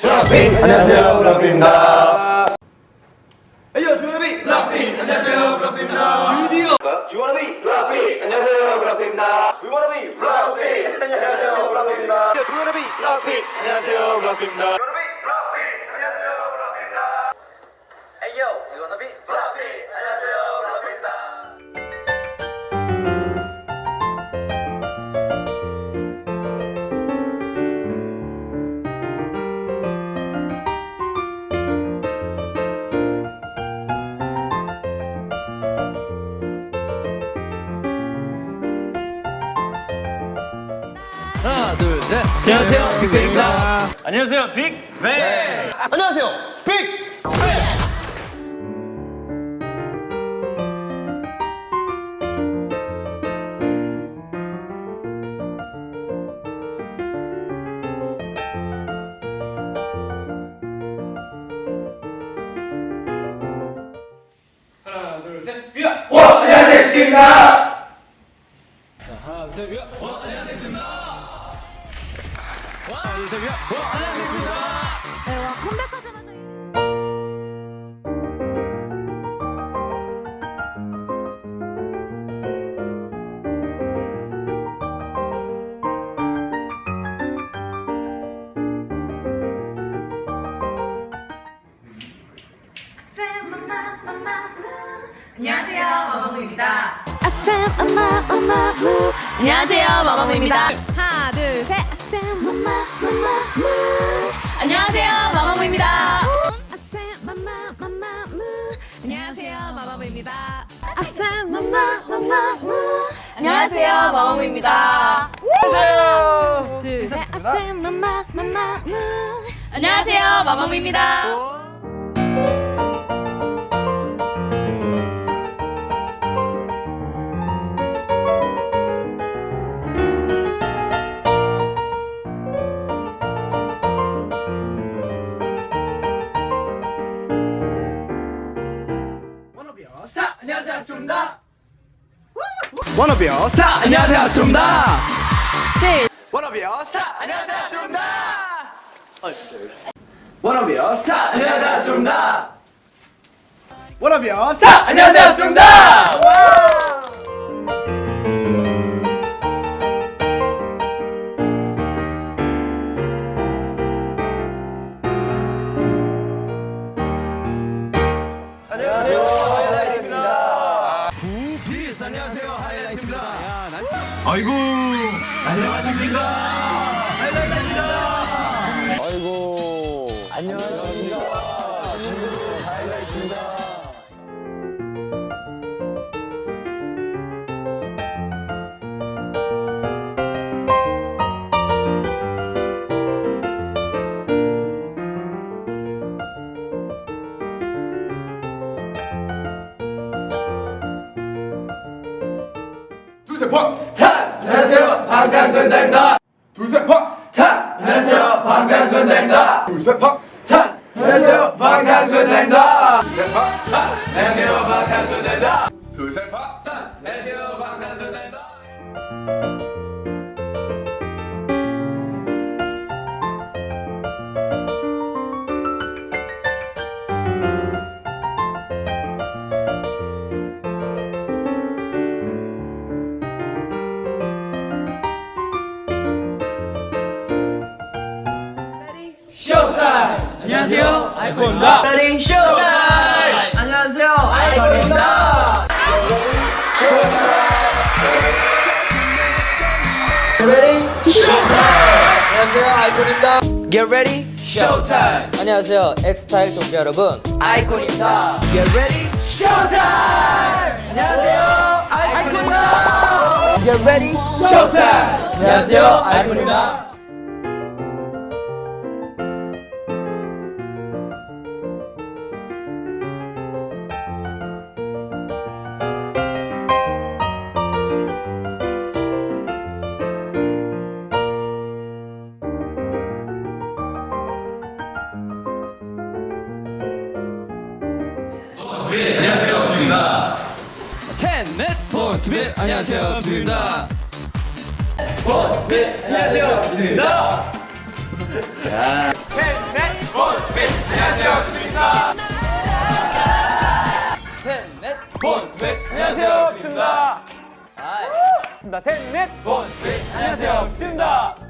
블락비 안녕하세요. 블락비입니다. 에이요 주원비. 블락비 안녕하세요. 블락비입니다. 드디어. 주원비. 블락비 안녕하세요. 블락비입니다. 주원비. 블락비 안녕하세요. 블락비입니다. 주원비. 블락비 안녕하세요. 블락비입니다 하나 둘 셋. 안녕하세요. 빅뱅입니다. 안녕하세요. 빅 안녕하세요. 빅 하나 둘셋. 빅와 안녕하세요. 스티입니다. 하나 둘셋. 빅 안녕하세요 빅입니다 하나 둘셋 빅 안녕하세요 빅입니다 네, 와 컴백하자마자 안녕하세요 마마무입니다. 안녕하세요 마마무입니다 하나 엄마 무 안녕하세요 마마무입니다. 안녕하세요 마마무입니다. 무 안녕하세요 마마무입니다. 하나 둘셋 아쌤 엄마 엄마 무. 안녕하세요 마마무입니다 스티입니다. 워너비어 사 안녕하세요 네. 워너비어 사 안녕하세요 스입니다 워너비어 사 안녕하세요 스입니다. 워너비어 사 안녕하세요 스입니다 아이고. 안녕하십니까. 하이라이트입니다 아이고 안녕하십니까. 하이라이트입니다 둘셋 팍탄 안녕하세요. 방탄소년단입니다. 둘셋 팍탄 안녕하세요. 방탄소년단입니다. 둘셋 팍탄 안녕하세요. 방탄소년단입니다 안녕하세요. 아이콘입니다. 레디 쇼타임! 안녕하세요. 아이콘입니다. 레디 안녕하세요. 아이콘입니다. Get ready. 쇼타임! 안녕하세요. 엑스타일 도피 여러분. 아이콘입니다. Get ready. 쇼타임! 안녕하세요. 아이콘입니다. Get ready. 쇼타임! 안녕하세요. 아이콘입니다 셋넷 포트빌 안녕하세요. 빅입니다. 안녕하세요. 스티입니다. 셋 넷 본스핏 안녕하세요. 투입니다. 셋 넷 본스핏 안녕하세요. 투입니다. 셋넷 본스핏 안녕하세요. 투입니다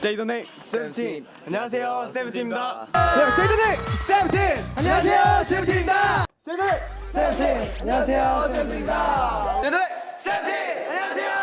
세이도넥 세븐틴. 안녕하세요. 세븐틴입니다. 네, 세이더넥 세븐틴. 안녕하세요. 세븐틴입니다. 세이더넥 세븐틴. 안녕하세요. 세븐틴입니다. 세이더넥 세븐틴